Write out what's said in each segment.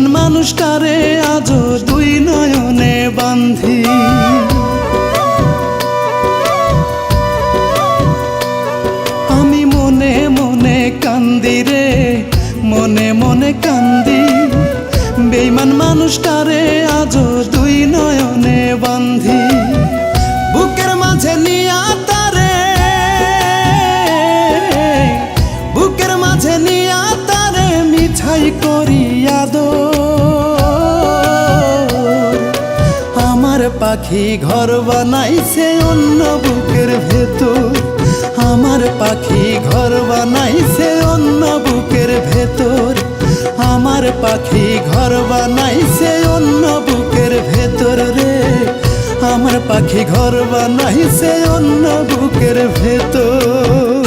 মানুষটারে আজও দুই নয়নে বান্ধি আমি মনে মনে কান্দি রে, মনে মনে কান্দি। বেইমান মানুষটারে করিয়া আমার পাখি ঘর বানাইছে অন্য বুকের ভেতর। আমার পাখি ঘর বানাইছে অন্য বুকের ভেতর। আমার পাখি ঘর বানাইছে অন্য বুকের ভেতর রে। আমার পাখি ঘর বানাইছে অন্য বুকের ভেতর।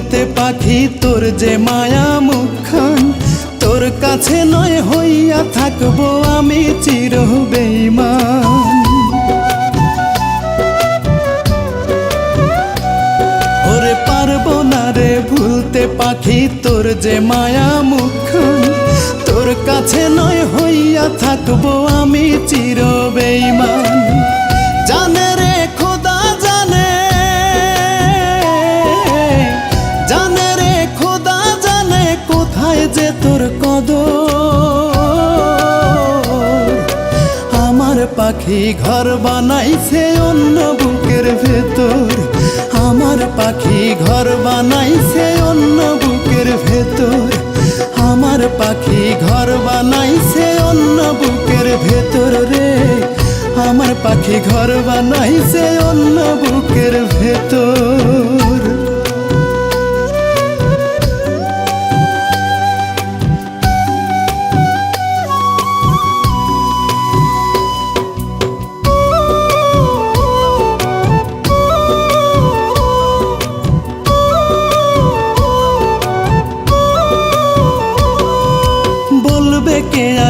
ভুলতে পাখি, তোর যে মায়া মুখখান, তোর কাছে নয় হইয়া থাকব আমি চির বেইমান ওরে পারব না রে ভুলতে পাখি, তোর যে মায়া মুখখান, তোর কাছে নয় হইয়া থাকব যে তোর কদর। আমার পাখি ঘর বানাইছে অন্য বুকের ভেতর। আমার পাখি ঘর বানাইছে অন্য বুকের ভেতর। আমার পাখি ঘর বানাইছে অন্য বুকের ভেতর রে। আমার পাখি ঘর বানাইছে অন্য বুকের ভেতর।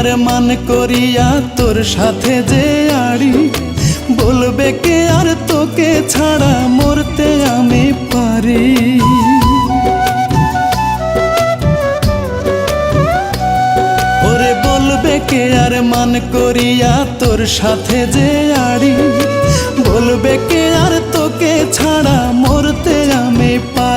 আর মান করিয়া তোর সাথে যে আড়ি। বলবে কে আর তোকে ছাড়া মরতে আমি পারি। ওরে বলবে কে আর মান করিয়া তোর সাথে যে আড়ি। বলবে কে আর তোকে ছাড়া মরতে আমি পারি।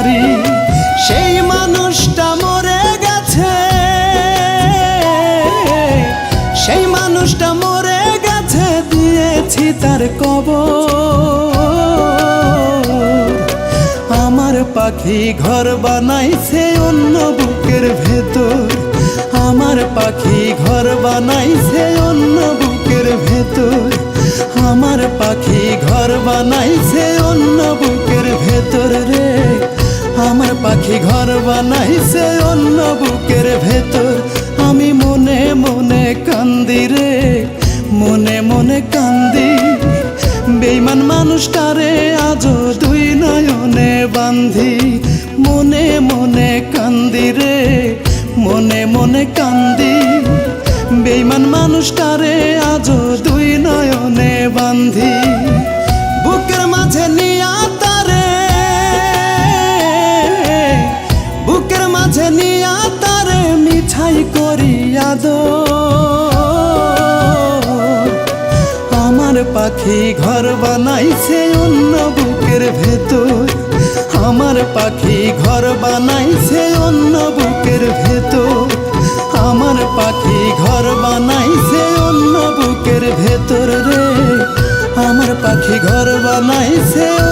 দিয়েছি তার কবর। আমার পাখি ঘর বানাইছে অন্য বুকের ভেতর। আমার পাখি ঘর বানাইছে অন্য বুকের ভেতর। আমার পাখি ঘর বানাইছে অন্য বুকের ভেতর রে। আমার পাখি ঘর বানাইছে অন্য বুকের ভেতর। আমি মনে মনে কান্দি রে, মনে মনে কান্দি বেইমান মানুষটারে আজও দুই নয়নে বান্ধি? মনে মনে কান্দি রে, মনে মনে কান্দি। বেইমান মানুষটারে আজও দুই নয়নে বান্ধি? বুকের মাঝে নিয়া তারে, বুকের মাঝে নিয়া তারে মিঠাই করিয়া দো পাখি ঘর বানাইছে অন্য বুকের ভেতর। আমার পাখি ঘর বানাইছে অন্য বুকের ভেতর। আমার পাখি ঘর বানাইছে অন্য বুকের ভেতর রে। আমার পাখি ঘর বানাইছে